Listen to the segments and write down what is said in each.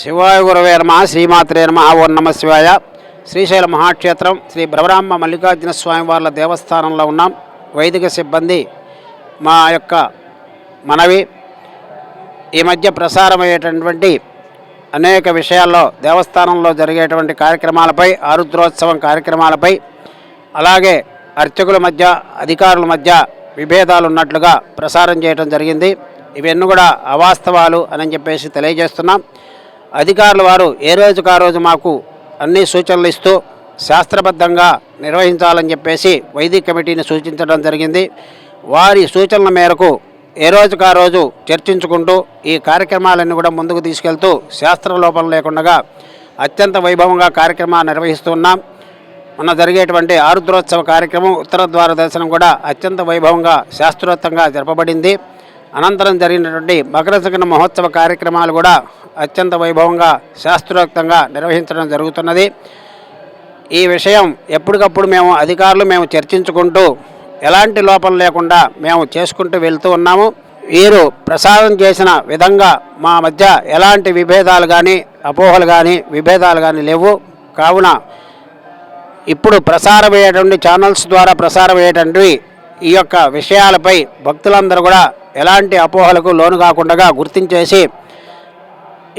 శివాయ గురవే నమ శ్రీమాత్రే నమ ఓం నమ శివాయ. శ్రీశైల మహాక్షేత్రం శ్రీ భ్రమరాంబ మల్లికార్జున స్వామి వార్ల దేవస్థానంలో ఉన్నాం. వైదిక సిబ్బంది మా యొక్క మనవి. ఈ మధ్య ప్రసారమయ్యేటటువంటి అనేక విషయాల్లో దేవస్థానంలో జరిగేటువంటి కార్యక్రమాలపై ఆరుద్రోత్సవం కార్యక్రమాలపై అలాగే అర్చకుల మధ్య అధికారుల మధ్య విభేదాలు ఉన్నట్లుగా ప్రసారం చేయడం జరిగింది. ఇవన్నీ కూడా అవాస్తవాలు అని చెప్పేసి తెలియజేస్తున్నాం. అధికారుల వారు ఏ రోజుకు ఆ రోజు మాకు అన్ని సూచనలు ఇస్తూ శాస్త్రబద్ధంగా నిర్వహించాలని చెప్పేసి వైదిక కమిటీని సూచించడం జరిగింది. వారి సూచనల మేరకు ఏ రోజుకు ఆ రోజు చర్చించుకుంటూ ఈ కార్యక్రమాలన్నీ కూడా ముందుకు తీసుకెళ్తూ శాస్త్ర లోపం లేకుండా అత్యంత వైభవంగా కార్యక్రమాలు నిర్వహిస్తున్నాం మన జరిగేటువంటి ఆరుద్రోత్సవ కార్యక్రమం ఉత్తర ద్వార దర్శనం కూడా అత్యంత వైభవంగా శాస్త్రోత్తంగా జరపబడింది. అనంతరం జరిగినటువంటి మకర సంక్రమ మహోత్సవ కార్యక్రమాలు కూడా అత్యంత వైభవంగా శాస్త్రోక్తంగా నిర్వహించడం జరుగుతున్నది. ఈ విషయం ఎప్పటికప్పుడు మేము అధికారులు మేము చర్చించుకుంటూ ఎలాంటి లోపం లేకుండా మేము చేసుకుంటూ వెళ్తూ ఉన్నాము. వీరు ప్రసాదం చేసిన విధంగా మా మధ్య ఎలాంటి విభేదాలు కానీ అపోహలు కానీ విభేదాలు కానీ లేవు. కావున ఇప్పుడు ప్రసారమయ్యేటువంటి ఛానల్స్ ద్వారా ప్రసారమయ్యేటువంటి ఈ యొక్క విషయాలపై భక్తులందరూ కూడా ఎలాంటి అపోహలకు లోను కాకుండా గుర్తించేసి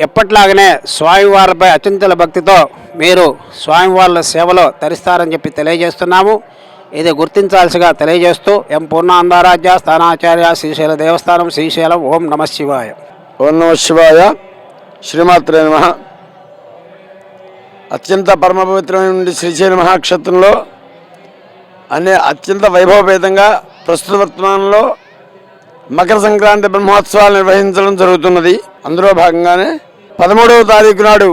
ఎప్పట్లాగనే స్వామివారిపై అత్యంతల భక్తితో మీరు స్వామివార్ల సేవలో తరిస్తారని చెప్పి తెలియజేస్తున్నాము. ఇది గుర్తించాల్సిగా తెలియజేస్తూ ఎం పూర్ణాందారాధ్య స్థానాచార్య శ్రీశైల దేవస్థానం శ్రీశైలం ఓం నమ శివాయ. ఓం నమ శివాయ. శ్రీమాత్రే నమ. అత్యంత పరమపవిత్రమైన శ్రీశైల మహాక్షేత్రంలో అనే అత్యంత వైభవపేతంగా ప్రస్తుత వర్తమానంలో మకర సంక్రాంతి బ్రహ్మోత్సవాలు నిర్వహించడం జరుగుతున్నది. అందులో భాగంగానే పదమూడవ తారీఖు నాడు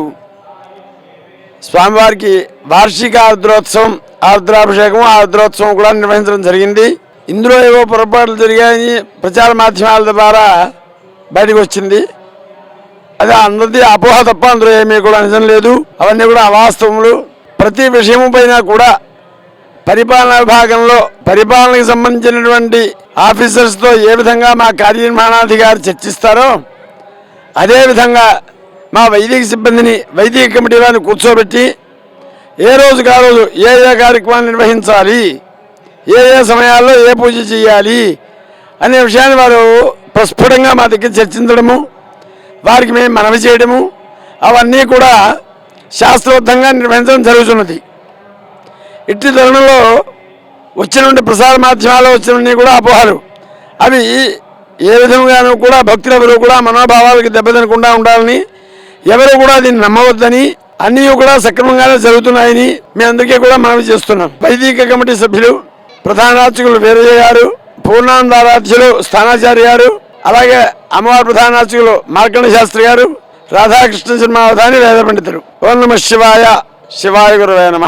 స్వామివారికి వార్షిక ఆర్ద్రోత్సవం ఆర్ద్రాభిషేకం ఆర్ద్రోత్సవం కూడా నిర్వహించడం జరిగింది. ఇందులో ఏవో పొరపాట్లు జరిగాయని ప్రచార మాధ్యమాల ద్వారా బయటకు వచ్చింది. అది అందరిది అపోహ తప్ప అందులో ఏమీ కూడా నిజం లేదు. అవన్నీ కూడా అవాస్తవములు. ప్రతి విషయము పైన కూడా పరిపాలనా విభాగంలో పరిపాలనకు సంబంధించినటువంటి ఆఫీసర్స్తో ఏ విధంగా మా కార్యనిర్వహణాధికారి చర్చిస్తారో అదేవిధంగా మా వైదిక సిబ్బందిని వైదిక కమిటీ వారిని కూర్చోబెట్టి ఏ రోజు ఆ రోజు ఏ ఏ కార్యక్రమాలు నిర్వహించాలి ఏ ఏ సమయాల్లో ఏ పూజ చేయాలి అనే విషయాన్ని వారు ప్రస్ఫుటంగా మా దగ్గర చర్చించడము వారికి మేము మనవి చేయడము అవన్నీ కూడా శాస్త్రోద్ధంగా నిర్వహించడం జరుగుతున్నది. ఇట్టి తరుణంలో వచ్చినటువంటి ప్రసార మాధ్యమాల్లో వచ్చినవన్నీ కూడా అపోహలు. అవి ఏ విధంగానూ కూడా భక్తులెవరూ కూడా మనోభావాలకు దెబ్బతినకుండా ఉండాలని ఎవరు కూడా దీన్ని నమ్మవద్దని అన్నీ కూడా సక్రమంగానే జరుగుతున్నాయని మీ అందరికీ కూడా మనవి చేస్తున్నాం వైదిక కమిటీ సభ్యులు ప్రధాన అర్చకులు వీరయ్య గారు పూర్ణానందారాధ్యులు స్థానాచార్య గారు అలాగే అమ్మవారి ప్రధాన అర్చకులు మార్కండ శాస్త్రి గారు రాధాకృష్ణ శర్మావధాని వేద పండితులు. ఓం నమ శివాయ శివాయ గురువే నమ.